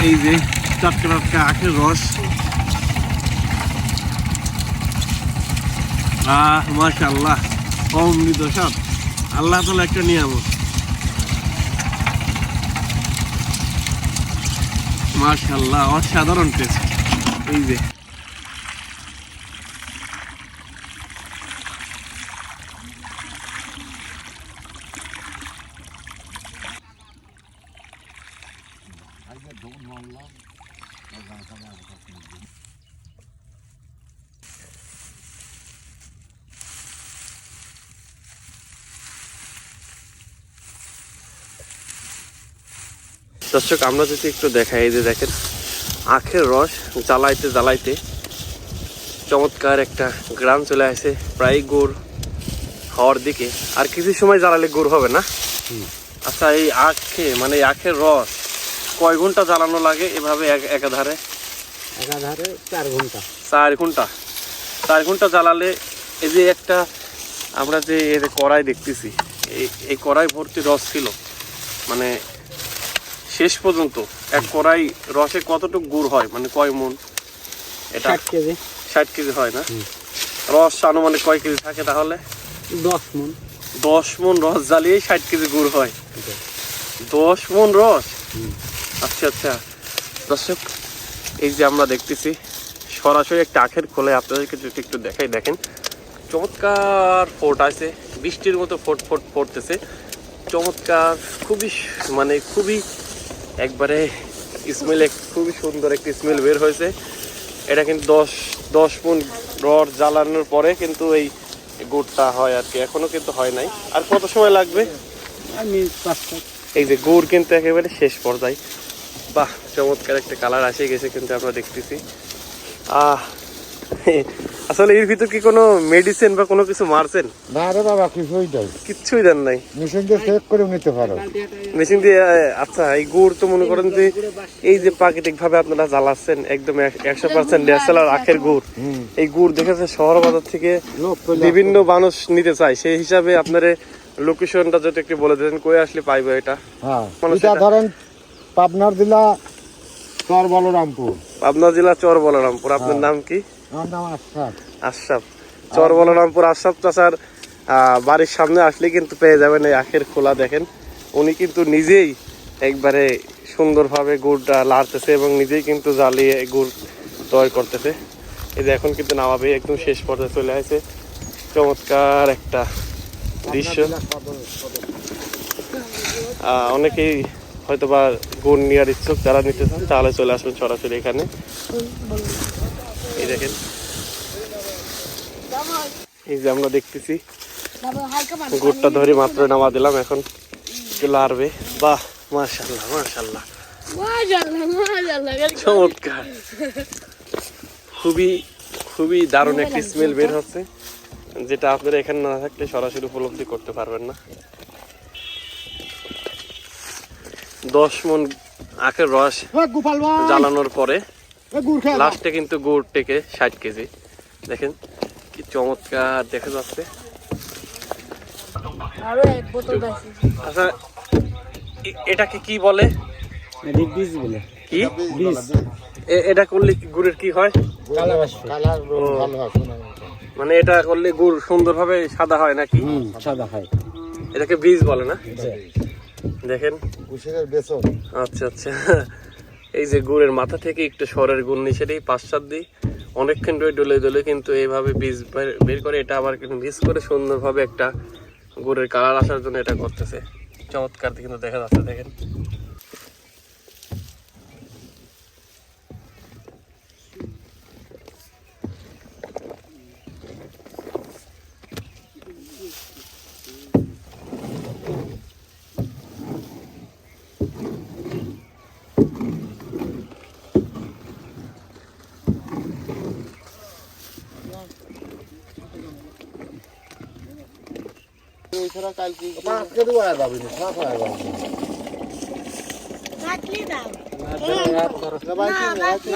এই যে টাটকা টাটকা আখের রস। আহ, মাশাআল্লাহ, অমৃত স্বাদ। আল্লাহ তালা একটা নিয়ামত। মাশাআল্লাহ, অসাধারণ টেস্ট এই যে। দর্শক আমরা যদি একটু দেখাই এই যে দেখেন আখের রস জ্বালাইতে জ্বালাইতে চমৎকার একটা গ্রাম চলে আসে প্রায় গুড় হওয়ার দিকে। আর কিছু সময় জ্বালালে গুড় হবে না? আচ্ছা এই আখে মানে আখের রস কয় ঘণ্টা জ্বালানো লাগে এভাবে এক- একাধারে? একাধারে চার ঘণ্টা। চার ঘণ্টা। চার ঘণ্টা জ্বালালে এই যে একটা আমরা যে এর কড়াই দেখতেছি এই এই কড়াই ভর্তি রস ছিল। মানে শেষ পর্যন্ত এক কড়াই রসে কতটুকু গুড় হয়? মানে কয় মন এটা ষাট কেজি। ষাট কেজি হয় না। রস আনুমানিক কয় কেজি থাকে তাহলে? দশ মন দশ মন রস জ্বালিয়ে ষাট কেজি গুড় হয়। দশ মন রস। আচ্ছা আচ্ছা। দর্শক এই যে আমরা দেখতেছি সরাসরি একটা আখের খোলে আপনাদেরকে যদি একটু দেখাই দেখেন। চমৎকার ফোট আছে বৃষ্টির মতো ফোট ফোট পড়তেছে চমৎকার খুবই মানে খুবই একবারে স্মেল খুবই সুন্দর একটি স্মেল বের হয়েছে। এটা কিন্তু দশ দশ মন রড জ্বালানোর পরে কিন্তু এই গুড়টা হয় আর কি। এখনও কিন্তু হয় নাই। আর কত সময় লাগবে? আমি এই যে গুড় কিন্তু একেবারে শেষ পর্যায়ে। বাহ চমৎকার একটা কালার আসে গেছে কিন্তু আমরা দেখতেছি। আহ আসলে এর ভিতর কি কোনো মেডিসিন বা কোনো কিছু মারছেন? না রে বাবা কিছুই নাই। কিচ্ছুই দেন নাই। মেশিন দিয়ে চেক করে নিতে পারো। মেশিন দিয়ে আচ্ছা এই গুড় তো মনে করেন যে এই যে প্রাকৃতিক ভাবে আপনারা জ্বালাচ্ছেন একদম এক- একশো পার্সেন্ট ন্যাচারাল আখের গুড়। এই গুড় দেখেছে শহর বাজার থেকে বিভিন্ন মানুষ নিতে চায়। সেই হিসাবে আপনার লোকেশনটা যদি একটু বলে দেন কই আসলে পাইবে এটা? হ্যাঁ ধরেন পাবনার দিলা চর বলরামপুর। পাবনা জেলা চর বলরামপুর আপনার নাম কি? আমার নাম আশরাফ। আশরাফ। চর বলরামপুর আশরাফ চাচার আহ, বাড়ির সামনে আসলে কিন্তু পেয়ে যাবেন এই আখের খোলা দেখেন। উনি কিন্তু নিজেই একবারে সুন্দরভাবে গুড়টা লাড়তেছে এবং নিজেই কিন্তু জ্বালিয়ে গুড় তৈরি করতেছে। এই যে এখন কিন্তু নামাবে একদম শেষ পর্যায়ে চলে আসে। চমৎকার একটা দৃশ্য। অনেকেই হয়তো বা গুণ নেওয়ার ইচ্ছুক যারা নিতে চান তাহলে চলে আসবেন সরাসরি এখানে। এই দেখেন। এই যে আমরা দেখতেছি গুড়টা ধরে মাত্র নামা দিলাম এখন লাড়বে। বাহ মাশাল্লাহ মাশাল্লাহ চমৎকার। খুবই খুবই দারুণ একটি স্মেল বের হচ্ছে যেটা আপনারা এখানে না থাকলে সরাসরি উপলব্ধি করতে পারবেন না। দশ মন আখের রস জ্বালানোর পরে। লাস্টে কিন্তু গুড় টেকে ষাট কেজি। দেখেন কি চমৎকার দেখা যাচ্ছে। আরও এক বোতল আছে আচ্ছা এটাকে কি বলে? বীজ বলে। কি? বীজ। এ- এটা করলে গুড়ের কি হয়? হয়। মানে এটা করলে গুড় সুন্দরভাবে সাদা হয় নাকি? সাদা হয়। এটাকে বীজ বলে না? দেখেন। কুশিরের বেসন। আচ্ছা আচ্ছা। এই যে গুড়ের মাথা থেকে একটু সরের গুড় নিচে দিই পাঁচ সাত দিই। অনেকক্ষণ ধরে ডলে ডলে কিন্তু এইভাবে বীজ বের- করে এটা আবার কিন্তু বীজ করে সুন্দরভাবে একটা গুড়ের কালার আসার জন্য এটা করতেছে। চমৎকার কিন্তু দেখা যাচ্ছে দেখেন। আজকে দেবো আর যাবি না সাফ হয়ে যাবে কাটলি দাও সবাই কি রাখি?